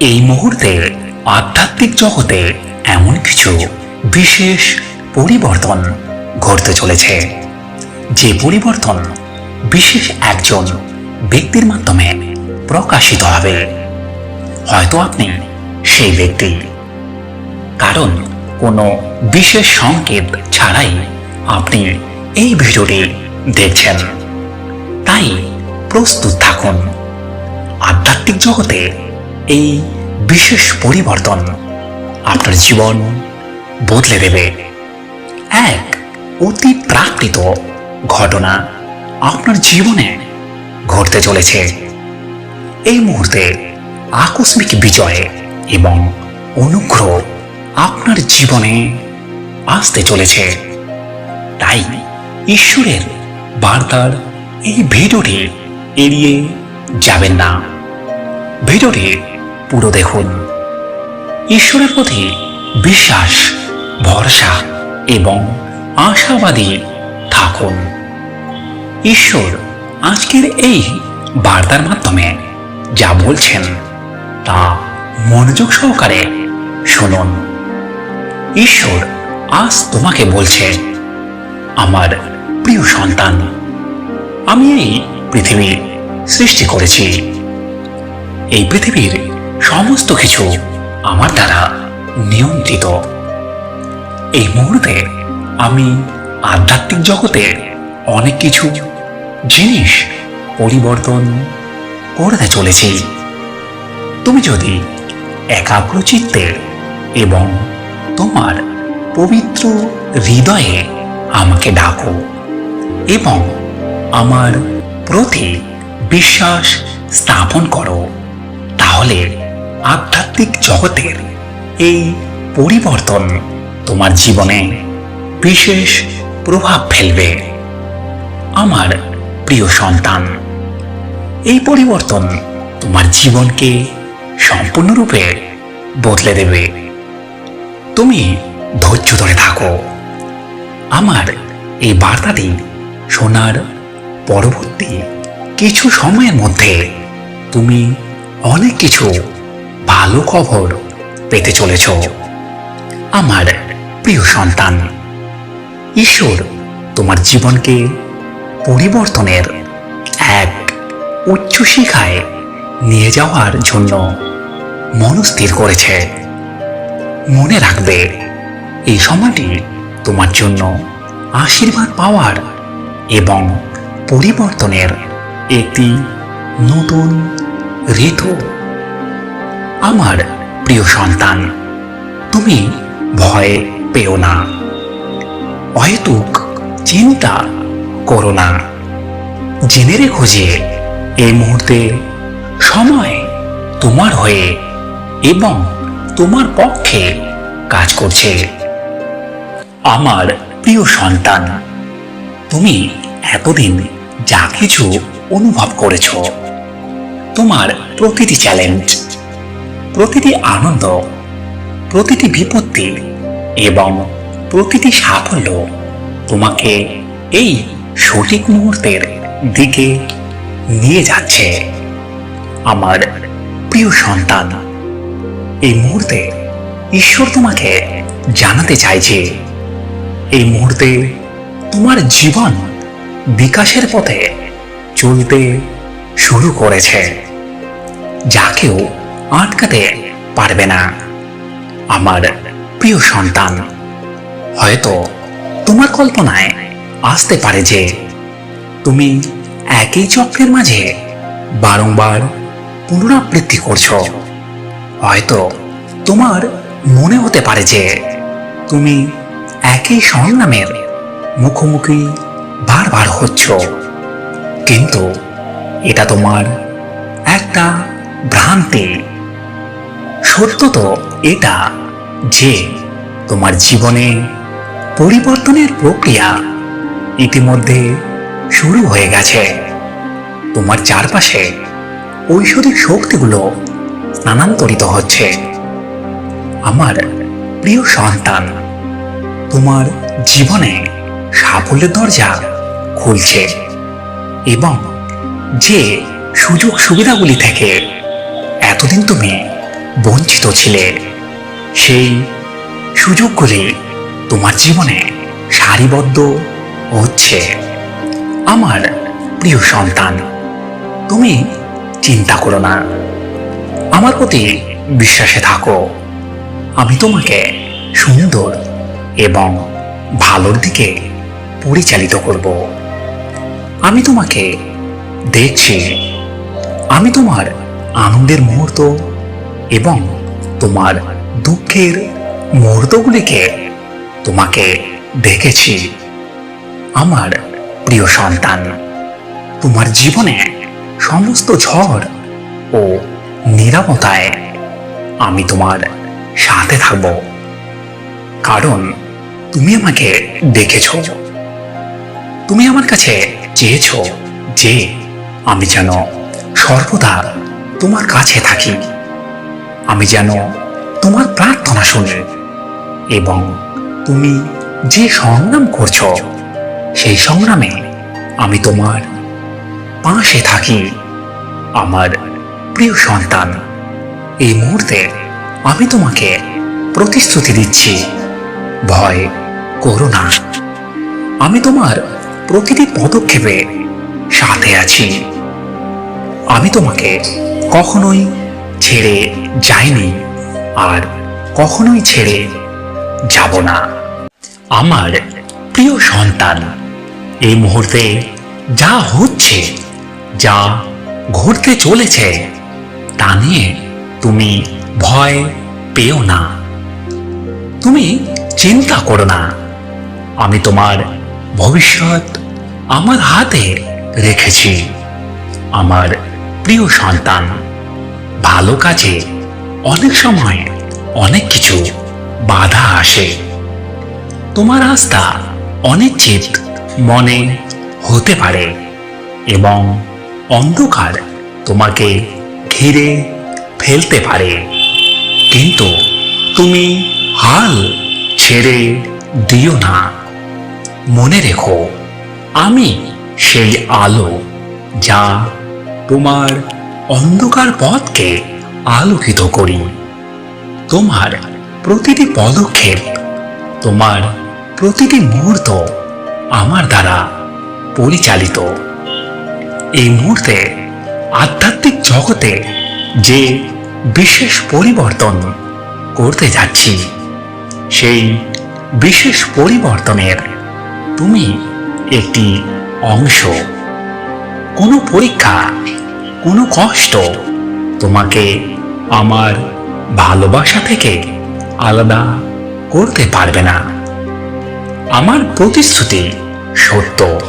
এই মুহূর্তে আধ্যাত্মিক জগতে এমন কিছু বিশেষ পরিবর্তন ঘটতে চলেছে। যে পরিবর্তন বিশেষ একজন ব্যক্তির মাধ্যমে প্রকাশিত হবে। হয়তো আপনি সেই ব্যক্তি। কারণ কোনো বিশেষ সংকেত ছাড়াই আপনি এই ভিডিওটি দেখছেন। তাই প্রস্তুত থাকুন। আধ্যাত্মিক জগতে এই বিশেষ পরিবর্তন আপনার জীবন বদলে দেবে। এক অতি প্রাকৃত ঘটনা আপনার জীবনে ঘটতে চলেছে। এই মুহূর্তে আকস্মিক বিজয় এবং অনুগ্রহ আপনার জীবনে আসতে চলেছে। তাই ঈশ্বরের বার্তার এই ভিডিওটি এড়িয়ে যাবেন না। ভিডিওটি পুরো দেখুন। ঈশ্বরের প্রতি বিশ্বাস, ভরসা এবং আশাবাদী থাকুন। ঈশ্বর আজকের এই বার্তার মাধ্যমে যা বলছেন তা মনোযোগ সহকারে শুনুন। ঈশ্বর আজ তোমাকে বলছে, আমার প্রিয় সন্তান, আমি এই পৃথিবী সৃষ্টি করেছি। এই পৃথিবীর সমস্ত কিছু আমার দ্বারা নিয়ন্ত্রিত। এই মুহূর্তে আমি আধ্যাত্মিক জগতে অনেক কিছু জিনিস পরিবর্তন করতে চলেছি। তুমি যদি একাগ্র চিত্তে এবং তোমার পবিত্র হৃদয়ে আমাকে ডাকো এবং আমার প্রতি বিশ্বাস স্থাপন করো, তাহলে আধ্যাত্মিক জগতের এই পরিবর্তন তোমার জীবনে বিশেষ প্রভাব ফেলবে। আমার প্রিয় সন্তান, এই পরিবর্তন তোমার জীবনকে সম্পূর্ণরূপে বদলে দেবে। তুমি ধৈর্য ধরে থাকো। আমার এই বার্তাটি শোনার পরবর্তী কিছু সময়ের মধ্যে তুমি অনেক কিছু ভালো খবর পেতে চলেছ। আমার প্রিয় সন্তান, ঈশ্বর তোমার জীবনকে পরিবর্তনের এক উচ্চ শিখায় নিয়ে যাওয়ার জন্য মনস্থির করেছে। মনে রাখবে, এই সময়টি তোমার জন্য আশীর্বাদ পাওয়ার এবং পরিবর্তনের একটি নতুন ঋতু। আমার প্রিয় সন্তান, তুমি ভয় পেও না। অহেতুক চিন্তা করো না। জেনে রেখো যে এই মুহূর্তে সময় তোমার হয়ে এবং তোমার পক্ষে কাজ করছে। আমার প্রিয় সন্তান, তুমি এতদিন যা কিছু অনুভব করেছ, তোমার প্রতিটি চ্যালেঞ্জ প্রতিটি আনন্দ, প্রতিটি বিপত্তি এবং প্রতিটি সাফল্য তোমাকে এই সঠিক মুহূর্তের দিকে নিয়ে যাচ্ছে। আমার প্রিয় সন্তান, এই মুহূর্তে ঈশ্বর তোমাকে জানাতে চাইছে, এই মুহূর্তে তোমার জীবন বিকাশের পথে চলতে শুরু করেছে। যা কেউ আটকাতে পারবে না। আমার প্রিয় সন্তান, হয়তো তোমার কল্পনায় আসতে পারে যে তুমি একই চক্রের মাঝে বারংবার পুনরাবৃত্তি করছ। হয়তো তোমার মনে হতে পারে যে তুমি একই সংগ্রামের মুখোমুখি বারবার হচ্ছ। কিন্তু এটা তোমার একটা ভ্রান্তি। সত্য তো এটা যে তোমার জীবনে পরিবর্তনের প্রক্রিয়া ইতিমধ্যে শুরু হয়ে গেছে। তোমার চারপাশে ঐশ্বরিক শক্তিগুলো স্থানান্তরিত হচ্ছে। আমার প্রিয় সন্তান, তোমার জীবনে সাফল্যের দরজা খুলছে এবং যে সুযোগ সুবিধাগুলি থেকে এতদিন তুমি বঞ্চিত ছিলে। সেই সুযোগগুলি তোমার জীবনে সারিবদ্ধ হচ্ছে। আমার প্রিয় সন্তান, তুমি চিন্তা করো না। আমার প্রতি বিশ্বাসে থাকো। আমি তোমাকে সুন্দর এবং ভালোর দিকে পরিচালিত করব। আমি তোমাকে দেখছি। আমি তোমার আনন্দের মুহূর্ত এবং তোমার দুঃখের মুহূর্তগুলিকে তোমাকে দেখেছি। আমার প্রিয় সন্তান, তোমার জীবনে সমস্ত ঝড় ও নিরাপত্তায় আমি তোমার সাথে থাকব। কারণ তুমি আমাকে দেখেছ। তুমি আমার কাছে চেয়েছ যে আমি যেন সর্বদা তোমার কাছে থাকি। আমি যেন তোমার প্রার্থনা শুনি এবং তুমি যে সংগ্রাম করছ, সেই সংগ্রামে আমি তোমার পাশে থাকি। আমার প্রিয় সন্তান, এই মুহূর্তে আমি তোমাকে প্রতিশ্রুতি দিচ্ছি। ভয় করো না। আমি তোমার প্রতিটি পদক্ষেপে সাথে আছি। আমি তোমাকে কখনোই ছেড়ে যাইনি আর কখনোই ছেড়ে যাব না। আমার প্রিয় সন্তান, এই মুহূর্তে যা হচ্ছে, যা ঘটতে চলেছে, তা নিয়ে তুমি ভয় পেও না। তুমি চিন্তা করো না। আমি তোমার ভবিষ্যৎ আমার হাতে রেখেছি। আমার প্রিয় সন্তান ভালো কাজে অনেক সময় অনেক কিছু বাধা আসে। তোমার আস্থা অনিশ্চিত মনে হতে পারে এবং অন্ধকার তোমাকে ঘিরে ফেলতে পারে। কিন্তু তুমি হাল ছেড়ে দিও না। মনে রেখো, আমি সেই আলো যা তোমার অন্ধকার পথকে আলোকিত করি। তোমার প্রতিটি পদক্ষেপ, তোমার প্রতিটি মুহূর্ত আমার দ্বারা পরিচালিত। এই মুহূর্তে আধ্যাত্মিক জগতে যে বিশেষ পরিবর্তন করতে যাচ্ছি, সেই বিশেষ পরিবর্তনের তুমি একটি অংশ। কোনো পরীক্ষা কোনো কষ্ট তোমাকে আমার ভালোবাসা থেকে আলাদা করতে পারবে না। আমার প্রতিশ্রুতি সত্য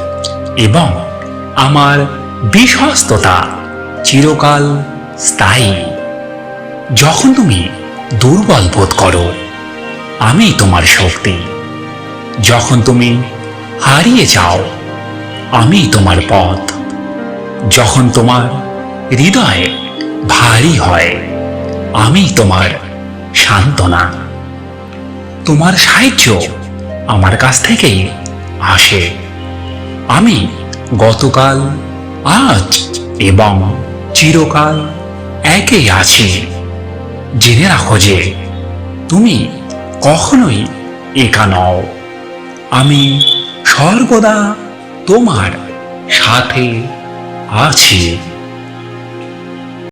এবং আমার বিশ্বস্ততা চিরকাল স্থায়ী। যখন তুমি দুর্বল বোধ করো, আমি তোমার শক্তি। যখন তুমি হারিয়ে যাও, আমি তোমার পথ। যখন তোমার হৃদয় ভারী হয়। আমি তোমার সান্ত্বনা। তোমার সাহায্য আমার কাছ থেকেই আসে। আমি গতকাল, আজ এবং চিরকাল একই আছি। জেনে রাখো যে তুমি কখনোই একা নও। আমি সর্বদা তোমার সাথে আছি।